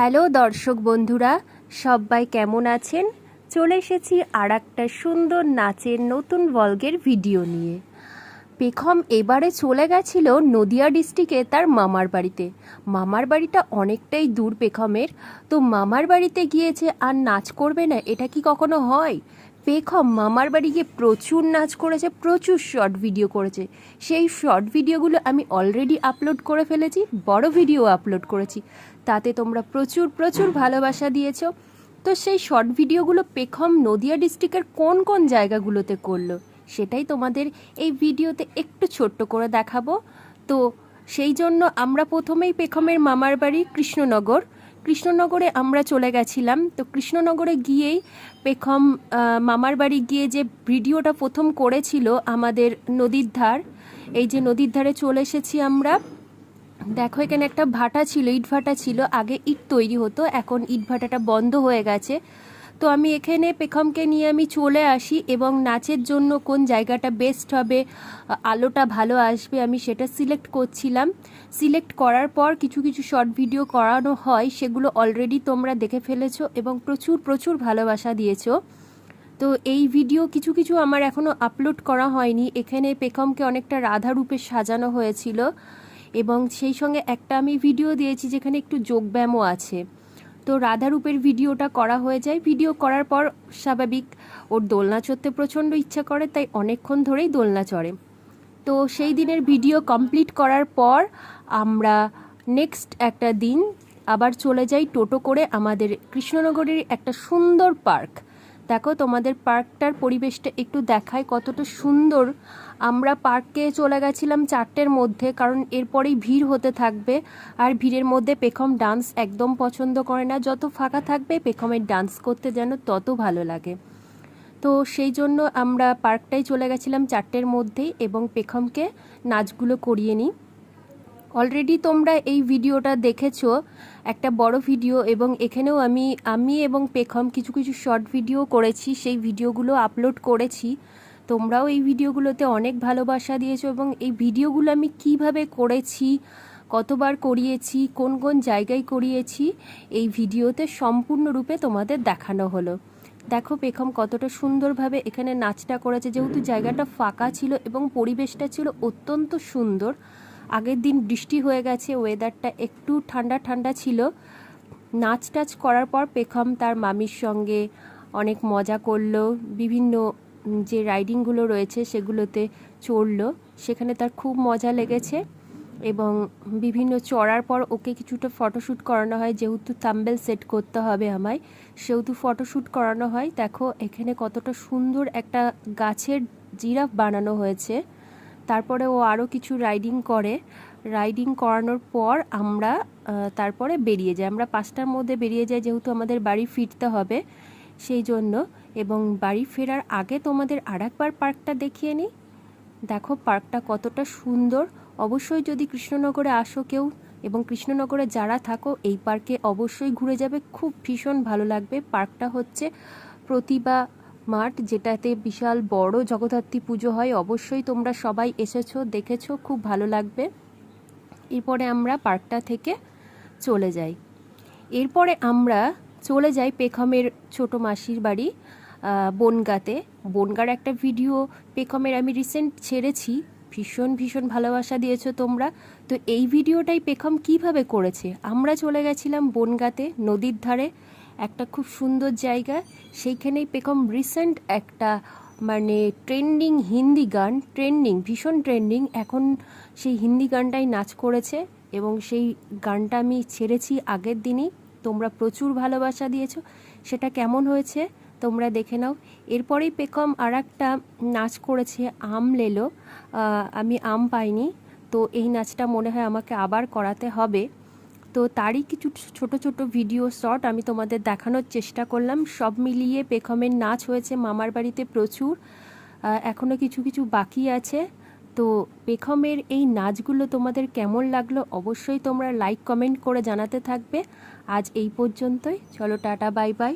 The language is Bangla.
হ্যালো দর্শক বন্ধুরা, সবাই কেমন আছেন? চলে এসেছি আর একটা সুন্দর নাচের নতুন বলগের ভিডিও নিয়ে। পেখম এবারে চলে গেছিল নদিয়া ডিস্ট্রিক্টে তার মামার বাড়িতে। মামার বাড়িটা অনেকটাই দূর পেখমের। তো মামার বাড়িতে গিয়েছে আর নাচ করবে না, এটা কি কখনো হয়? পেখম মামার বাড়ি গিয়ে প্রচুর নাচ করেছে, প্রচুর শর্ট ভিডিও করেছে। সেই শর্ট ভিডিওগুলো আমি অলরেডি আপলোড করে ফেলেছি, বড় ভিডিও আপলোড করেছি। তাতে তোমরা প্রচুর প্রচুর ভালোবাসা দিয়েছ। তো সেই শর্ট ভিডিওগুলো পেখম নদিয়া ডিস্ট্রিক্টের কোন কোন জায়গাগুলোতে করল, সেটাই তোমাদের এই ভিডিওতে একটু ছোট্ট করে দেখাবো। তো সেই জন্য আমরা প্রথমেই পেখমের মামার বাড়ি কৃষ্ণনগর কৃষ্ণনগরে আমরা চলে গেছিলাম। তো কৃষ্ণনগরে গিয়েই পেখম মামার বাড়ি গিয়ে যে ভিডিওটা প্রথম করেছিল আমাদের নদীর ধার, এই যে নদীর ধারে চলে এসেছি আমরা। দেখো, এখানে একটা ভাটা ছিল, ইট ভাটা ছিল। আগে ইট তৈরি হতো, এখন ইট ভাটাটা বন্ধ হয়ে গেছে। তো আমি এখানে পেখমকে নিয়ে আমি চলে আসি এবং নাচের জন্য কোন জায়গাটা বেস্ট হবে, আলোটা ভালো আসবে আমি সেটা সিলেক্ট করছিলাম। সিলেক্ট করার পর কিছু কিছু শর্ট ভিডিও করানো হয়, সেগুলো অলরেডি তোমরা দেখে ফেলেছো এবং প্রচুর প্রচুর ভালোবাসা দিয়েছ। তো এই ভিডিও কিছু কিছু আমার এখনও আপলোড করা হয়নি। এখানে পেখমকে অনেকটা রাধা রূপে সাজানো হয়েছিল এবং সেই সঙ্গে একটা আমি ভিডিও দিয়েছি যেখানে একটু যোগব্যায়ামও আছে। তো রাধারূপের ভিডিওটা করা হয়ে যায়। ভিডিও করার পর স্বাভাবিক ওর দোলনা চড়তে প্রচণ্ড ইচ্ছা করে, তাই অনেকক্ষণ ধরেই দোলনা চড়ে। তো সেই দিনের ভিডিও কমপ্লিট করার পর আমরা নেক্সট একটা দিন আবার চলে যাই টোটো করে আমাদের কৃষ্ণনগরের একটা সুন্দর পার্ক। দেখো তোমাদের পার্কটার পরিবেশটা একটু দেখায় কতটা সুন্দর। আমরা পার্কে চলে গেছিলাম চারটের মধ্যে, কারণ এরপরেই ভিড় হতে থাকবে। আর ভিড়ের মধ্যে পেখম ডান্স একদম পছন্দ করে না। যত ফাঁকা থাকবে পেখমের ডান্স করতে যেন তত ভালো লাগে। তো সেই জন্য আমরা পার্কটাই চলে গেছিলাম চারটের মধ্যেই এবং পেখমকে নাচগুলো করিয়ে নিই। অলরেডি তোমরা এই ভিডিওটা দেখেছ, একটা বড় ভিডিও এবং এখানেও আমি আমি এবং পেখম কিছু কিছু শর্ট ভিডিও করেছি, সেই ভিডিওগুলো আপলোড করেছি। তোমরাও এই ভিডিওগুলোতে অনেক ভালোবাসা দিয়েছ এবং এই ভিডিওগুলো আমি কীভাবে করেছি, কতবার করিয়েছি, কোন কোন জায়গায় করিয়েছি, এই ভিডিওতে সম্পূর্ণরূপে তোমাদের দেখানো হলো। দেখো পেখম কতটা সুন্দরভাবে এখানে নাচটা করেছে, যেহেতু জায়গাটা ফাঁকা ছিল এবং পরিবেশটা ছিল অত্যন্ত সুন্দর আগের দিন বৃষ্টি হয়ে গেছে ওয়েদারটা একটু ঠান্ডা ঠান্ডা ছিল। নাচ টাচ করার পর পেখম তার মামির সঙ্গে অনেক মজা করল, বিভিন্ন যে রাইডিংগুলো রয়েছে সেগুলোতে চড়লো। সেখানে তার খুব মজা লেগেছে এবং বিভিন্ন চড়ার পর ওকে কিছুটা ফটোশ্যুট করানো হয়। যেহেতু থাম্বেল সেট করতে হবে আমায়, সেহেতু ফটোশ্যুট করানো হয়। দেখো, এখানে কতটা সুন্দর একটা গাছের জিরাফ বানানো হয়েছে। তারপরে ও আরও কিছু রাইডিং করে। রাইডিং করানোর পর আমরা তারপরে বেরিয়ে যাই। আমরা পাঁচটার মধ্যে বেরিয়ে যাই, যেহেতু আমাদের বাড়ি ফিরতে হবে সেই জন্য। এবং বাড়ি ফেরার আগে তোমাদের আর একবার পার্কটা দেখিয়ে নিই। দেখো পার্কটা কতটা সুন্দর। অবশ্যই যদি কৃষ্ণনগরে আসো কেউ এবং কৃষ্ণনগরে যারা থাকো, এই পার্কে অবশ্যই ঘুরে যাবে। খুব ভীষণ ভালো লাগবে। পার্কটা হচ্ছে প্রতিভা মাঠ, যেটাতে বিশাল বড় জগদ্ধাত্রী পুজো হয়, অবশ্যই তোমরা সবাই এসেছ, দেখেছ, খুব ভালো লাগবে। এরপরে আমরা পার্কটা থেকে চলে যাই। এরপরে আমরা চলে যাই পেখমের ছোট মাসির বাড়ি বনগাতে। বনগার একটা ভিডিও পেখমের আমি রিসেন্ট ছেড়েছি। ভীষণ ভীষণ ভালোবাসা দিয়েছ তোমরা। তো এই ভিডিওটাই পেখম কীভাবে করেছে? আমরা চলে গেছিলাম বনগাতে, নদীর ধারে। একটা খুব সুন্দর জায়গা। সেইখানেই পেকম রিসেন্ট একটা মানে ট্রেন্ডিং হিন্দি গান ট্রেন্ডিং ভীষণ ট্রেন্ডিং এখন সেই হিন্দি গানটাই নাচ করেছে এবং সেই গানটা আমি ছেড়েছি আগের দিনই। তোমরা প্রচুর ভালোবাসা দিয়েছ। সেটা কেমন হয়েছে তোমরা দেখে নাও। এরপরেই পেকম আর একটা নাচ করেছে, আম লেলো। আমি আম পাইনি। তো এই নাচটা মনে হয় আমাকে আবার করাতে হবে। তো তারই কিছু ছোট ছোট ভিডিও শর্ট আমি তোমাদের দেখানোর চেষ্টা করলাম। সব মিলিয়ে পেখমের নাচ হয়েছে, মামার বাড়িতে প্রচুর। এখনও এখনও কিছু কিছু বাকি আছে। তো পেখমের এই নাচগুলো তোমাদের কেমন লাগল অবশ্যই তোমরা লাইক কমেন্ট করে জানাতে থাকবে। আজ এই পর্যন্তই। চলো টাটা বাই বাই